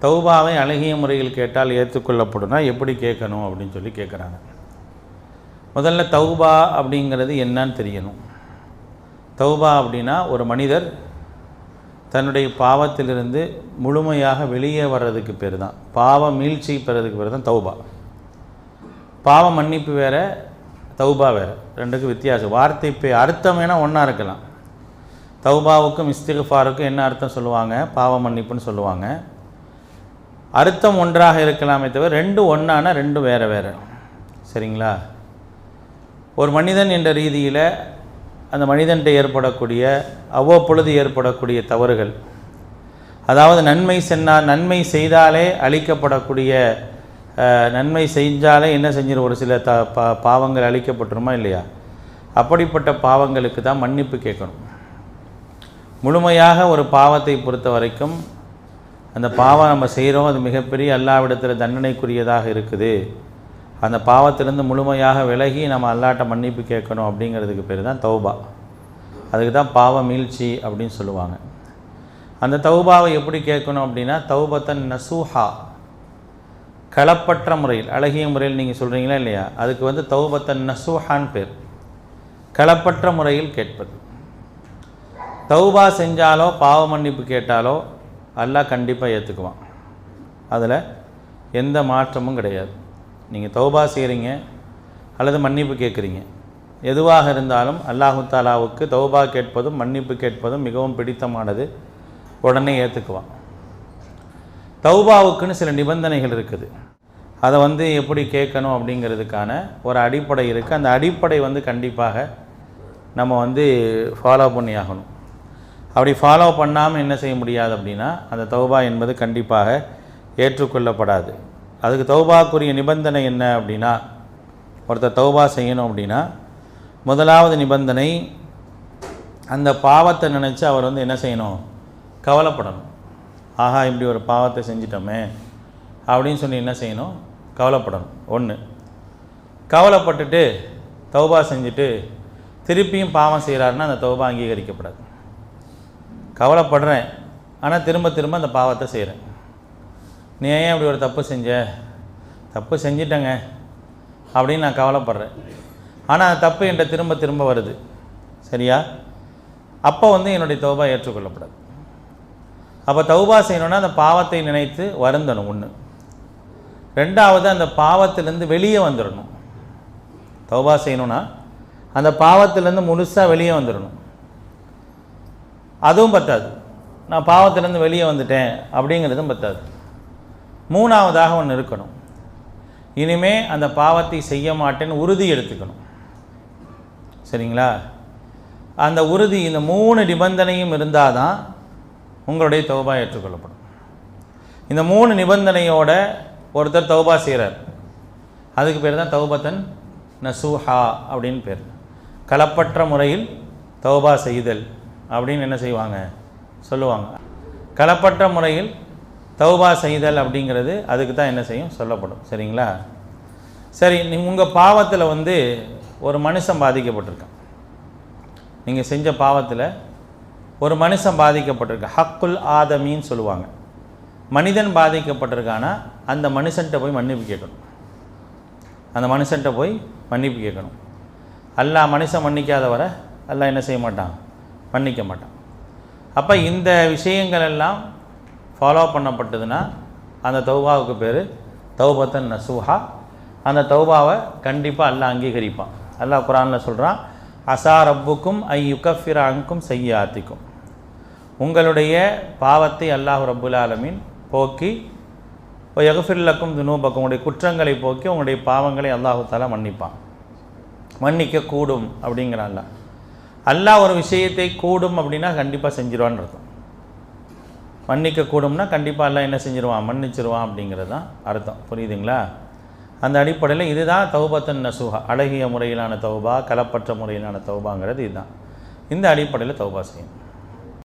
தௌபாவை அழகிய முறையில் கேட்டால் ஏற்றுக்கொள்ளப்படும்னா எப்படி கேட்கணும் அப்படின்னு சொல்லி கேட்குறாங்க. முதல்ல தௌபா அப்படிங்கிறது என்னன்னு தெரியணும். தௌபா அப்படின்னா ஒரு மனிதர் தன்னுடைய பாவத்திலிருந்து முழுமையாக வெளியே வர்றதுக்கு பேர் தான். பாவ மீழ்ச்சி பெறதுக்கு பேர் தான் தௌபா. பாவ மன்னிப்பு வேறு தௌபா வேறு. ரெண்டுக்கும் வித்தியாசம். வார்த்தை இப்போ அர்த்தம் வேணால் ஒன்றா இருக்கலாம். தௌபாவுக்கும் இஸ்திகுஃபாருக்கும் என்ன அர்த்தம் சொல்லுவாங்க? பாவ மன்னிப்புன்னு சொல்லுவாங்க. அர்த்தம் ஒன்றாக இருக்கலாமே தவிர ரெண்டு ஒன்றான ரெண்டு வேறு வேறு. சரிங்களா? ஒரு மனிதன் என்ற ரீதியில் அந்த மனிதன்கிட்ட ஏற்படக்கூடிய அவ்வப்பொழுது ஏற்படக்கூடிய தவறுகள் அதாவது நன்மை சென்னால் நன்மை செய்தாலே அழிக்கப்படக்கூடிய நன்மை செஞ்சாலே என்ன செஞ்சிடும் ஒரு சில த பா பாவங்கள் அழிக்கப்பட்டுருமா இல்லையா? அப்படிப்பட்ட பாவங்களுக்கு தான் மன்னிப்பு கேட்கணும். முழுமையாக ஒரு பாவத்தை பொறுத்த வரைக்கும் அந்த பாவம் நம்ம செய்கிறோம் அது மிகப்பெரிய அல்லாவிடத்தில் தண்டனைக்குரியதாக இருக்குது. அந்த பாவத்திலிருந்து முழுமையாக விலகி நம்ம அல்லாட்ட மன்னிப்பு கேட்கணும் அப்படிங்கிறதுக்கு பேர் தான் தௌபா. அதுக்கு தான் பாவ மீழ்ச்சி அப்படின்னு சொல்லுவாங்க. அந்த தௌபாவை எப்படி கேட்கணும் அப்படின்னா தௌபத்தன் நசூஹா. களப்பற்ற முறையில் அழகிய முறையில் நீங்கள் சொல்கிறீங்களா இல்லையா? அதுக்கு வந்து தௌபத்தன் நசூஹான் பேர். களப்பற்ற முறையில் கேட்பது. தௌபா செஞ்சாலோ பாவ மன்னிப்பு கேட்டாலோ அல்லாஹ் கண்டிப்பாக ஏற்றுக்குவான் அதில் எந்த மாற்றமும் கிடையாது. நீங்கள் தௌபா செய்கிறீங்க அல்லது மன்னிப்பு கேட்குறீங்க எதுவாக இருந்தாலும் அல்லாஹு தாலாவுக்கு தௌபா கேட்பதும் மன்னிப்பு கேட்பதும் மிகவும் பிடித்தமானது. உடனே ஏற்றுக்குவான் தௌபாவுக்குன்னு சில நிபந்தனைகள் இருக்குது. அதை வந்து எப்படி கேட்கணும் அப்படிங்கிறதுக்கான ஒரு அடிப்படை இருக்குது அந்த அடிப்படை வந்து கண்டிப்பாக நம்ம வந்து ஃபாலோ பண்ணி ஆகணும் அப்படி ஃபாலோ பண்ணாமல் என்ன செய்ய முடியாது அப்படின்னா அந்த தௌபா என்பது கண்டிப்பாக ஏற்றுக்கொள்ளப்படாது. அதுக்கு தௌபாக்குரிய நிபந்தனை என்ன அப்படின்னா ஒருத்தர் தௌபா செய்யணும் அப்படின்னா முதலாவது நிபந்தனை அந்த பாவத்தை நினச்சி அவர் வந்து என்ன செய்யணும்? கவலைப்படணும். ஆஹா இப்படி ஒரு பாவத்தை செஞ்சிட்டோமே அப்படின்னு சொல்லி என்ன செய்யணும்? கவலைப்படணும். ஒன்று கவலைப்பட்டுட்டு தௌபா செஞ்சுட்டு திருப்பியும் பாவம் செய்கிறாருன்னா அந்த தௌபா அங்கீகரிக்கப்படாது. கவலைப்படுறேன். ஆனால் திரும்ப திரும்ப அந்த பாவத்தை செய்கிறேன் நீ ஏன் இப்படி ஒரு தப்பு செஞ்ச? தப்பு செஞ்சிட்டேங்க. அப்படின்னு நான் கவலைப்படுறேன். ஆனால் அந்த தப்பு என்கிட்ட திரும்ப திரும்ப வருது. சரியா? அப்போ வந்து என்னுடைய தௌபா ஏற்றுக்கொள்ளப்படாது. அப்போ தௌபா செய்யணுன்னா அந்த பாவத்தை நினைத்து வருந்தணும் ஒன்று ரெண்டாவது அந்த பாவத்திலேருந்து வெளியே வந்துடணும் தௌபா செய்யணும்னா அந்த பாவத்திலேருந்து முழுசாக வெளியே வந்துடணும் அதுவும் பத்தாது. நான் பாவத்திலேருந்து வெளியே வந்துட்டேன் அப்படிங்கிறதும் பத்தாது. மூணாவதாக ஒன்று இருக்கணும். இனிமே அந்த பாவத்தை செய்ய மாட்டேன்னு உறுதி எடுத்துக்கணும். சரிங்களா? அந்த உறுதி இந்த மூணு நிபந்தனையும் இருந்தால் தான் உங்களுடைய தௌபா ஏற்றுக்கொள்ளப்படும். இந்த மூணு நிபந்தனையோட ஒருத்தர் தௌபா செய்கிறார் அதுக்கு பேர் தான் தௌபத்தன் நசூஹா அப்படின்னு பேர். கலப்பற்ற முறையில் தௌபா செய்தல். அப்படின்னு என்ன செய்வாங்க? சொல்லுவாங்க. களப்பட்ட முறையில் தௌபா செய்தல் அப்படிங்கிறது அதுக்கு தான் என்ன செய்யும்? சொல்லப்படும். சரிங்களா? சரி நீ உங்கள் பாவத்தில் வந்து ஒரு மனுஷன் பாதிக்கப்பட்டிருக்கான். நீங்கள் செஞ்ச பாவத்தில் ஒரு மனுஷன் பாதிக்கப்பட்டிருக்க ஹக்குல் ஆதமின்னு சொல்லுவாங்க. மனிதன் பாதிக்கப்பட்டிருக்கானா? அந்த மனுஷன்கிட்ட போய் மன்னிப்பு கேட்கணும். அந்த மனுஷன்கிட்ட போய் மன்னிப்பு கேட்கணும். அல்லா மனுஷன் மன்னிக்காத வர என்ன செய்ய மாட்டான்? மன்னிக்க மாட்டான். அப்போ இந்த விஷயங்கள் எல்லாம் ஃபாலோ பண்ணப்பட்டதுன்னா அந்த தௌபாவுக்கு பேர் தௌபத்தன் நசூஹா. அந்த தௌபாவை கண்டிப்பாக அல்லாஹ் அங்கீகரிப்பான். அல்லாஹ் குரானில் சொல்கிறான் அசா ரப்புக்கும் ஐ யுகஃபிர அங்கும் செய்யாத்திக்கும் உங்களுடைய பாவத்தை அல்லாஹ் ரப்புல் ஆலமின் போக்கி யகுஃபிர்லக்கும் துனூபக்கும். உங்களுடைய குற்றங்களை போக்கி உங்களுடைய பாவங்களை அல்லாஹு தாலா மன்னிப்பான். மன்னிக்க கூடும் அப்படிங்கிறான் அல்லாஹ் ஒரு விஷயத்தை கூடும் அப்படின்னா கண்டிப்பாக செஞ்சிருவான்னு அர்த்தம். மன்னிக்க கூடும்னா கண்டிப்பாக எல்லாம் என்ன செஞ்சிருவான்? மன்னிச்சிருவான் அப்படிங்கிறது தான் அர்த்தம். புரியுதுங்களா? அந்த அடிப்படையில் இதுதான் தௌபத்தன் நசுகா அழகிய முறையிலான தௌபா கலப்பற்ற முறையிலான தௌபாங்கிறது இதுதான். இந்த அடிப்படையில் தௌபா செய்யணும்.